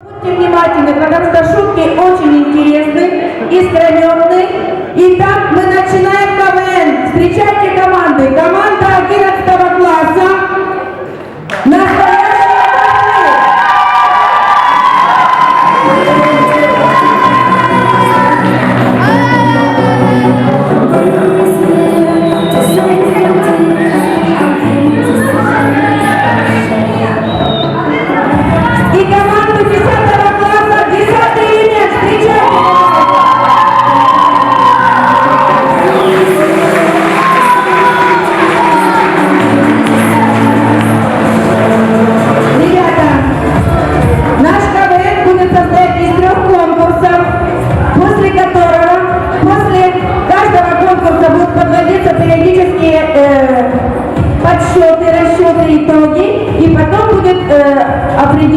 Будьте внимательны, потому что шутки очень интересны, искрометны. Итак, мы начинаем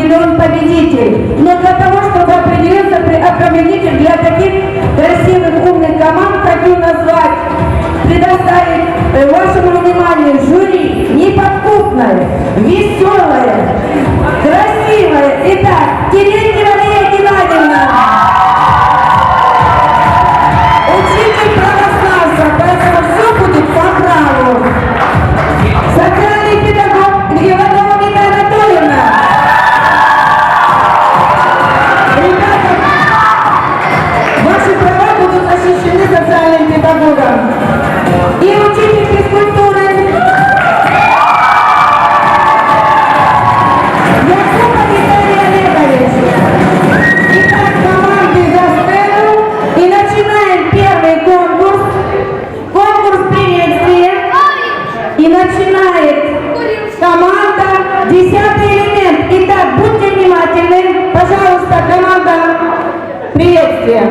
определен победитель. Но для того, чтобы определился победитель для таких красивых, умных команд, хочу назвать, предоставить э, вашему вниманию жюри неподкупное, веселое, красивое. Итак, Терентьева приветствия.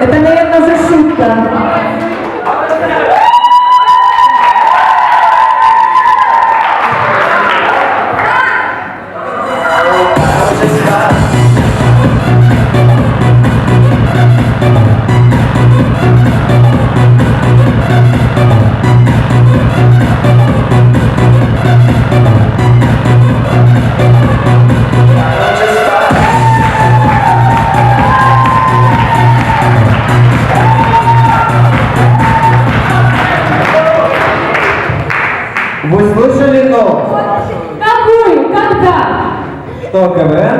Это, наверное, уже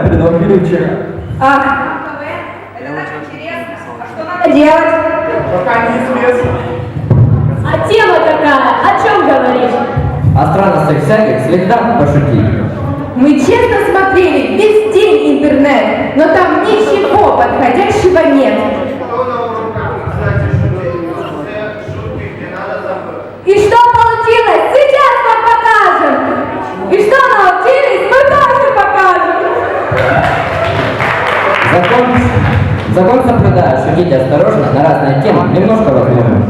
КВН предложили вчера? Ах. Это так интересно. А что надо делать? Пока неизвестно. А тема какая? О чем говоришь? О странностях всяких слегка пошутить. Мы честно смотрели весь Закон, закон соблюдаю, шутить осторожно на разные темы, немножко возможно.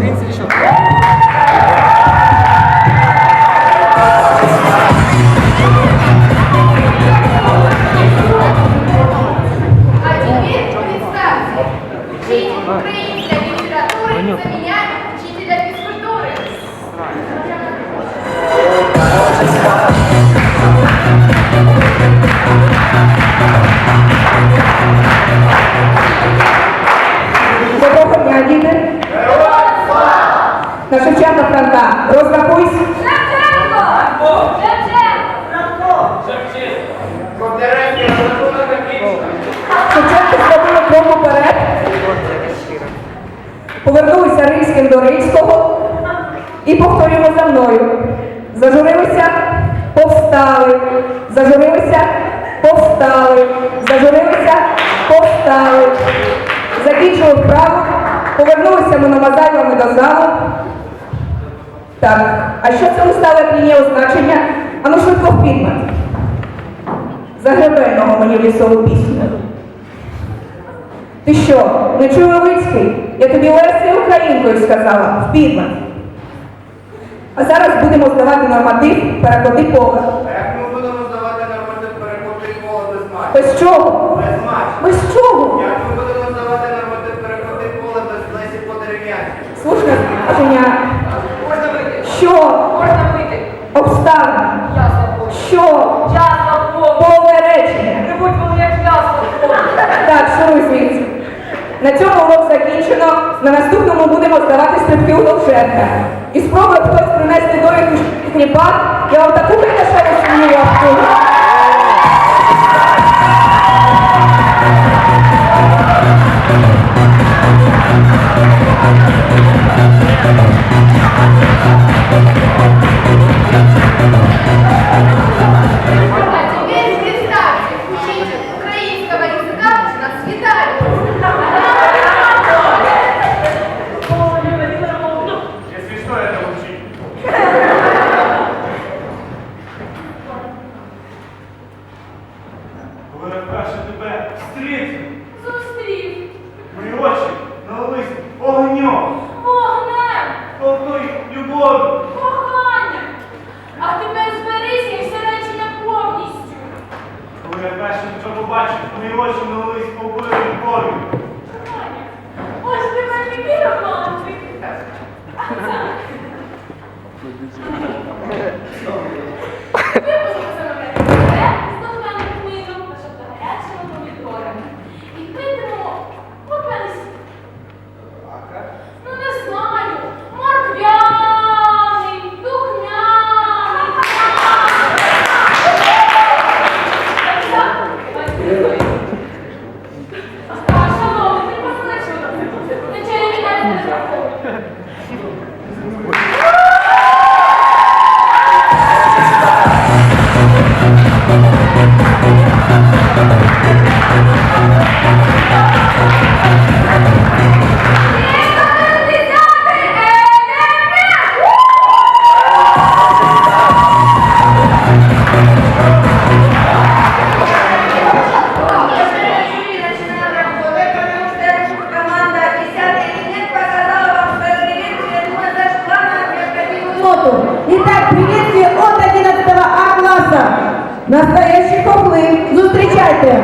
Франка. Розрахуйсь. Шевченко! Шевченко! Шевченко зробили крок уперед. Повернулися Рильським до Рильського і повторюємо за мною. Зажурилися, повстали. Зажурилися, повстали. Зажурилися, повстали. Закінчили вправу, повернулися ми намазайлами до залу. Так, а що це устале пліє означення? Ану швидко в підмет. Загребельного мені в лісову пісню. Ти що, не чув Левицький? Я тобі Лесею українкою сказала, в підмет. А зараз будемо здавати норматив переклади поле. Як ми будемо здавати норматив перекопій пола без матчу? Без чого? Без матчу. Без чого? Як ми будемо здавати норматив перекопій Слушне значення. Обставина. забув. Що? Ясно. Повне речення. Не будь воно як ясно. Так, шуруй звідси. На цьому урок закінчено. На наступному будемо здавати стрибки у Довженка. І спробує хтось принести довідку кніпа. Я вам таку приглашаю тебе зустріти, Зустрів мої очі налились огнем, вогнем, полкою любов'ю. коханням. А тепер зберися і все речення повністю. Коли я вперше тебе побачив, мої очі налились полкою любов'ю. Кохання. Ось ти мене такий романтик. Випуск Команда 10 элемент показала вам, что приветствие мы зашла на необходимую ноту. Итак, приветствие от 11 А класса. Настоящий хохлы. Зустрічайте.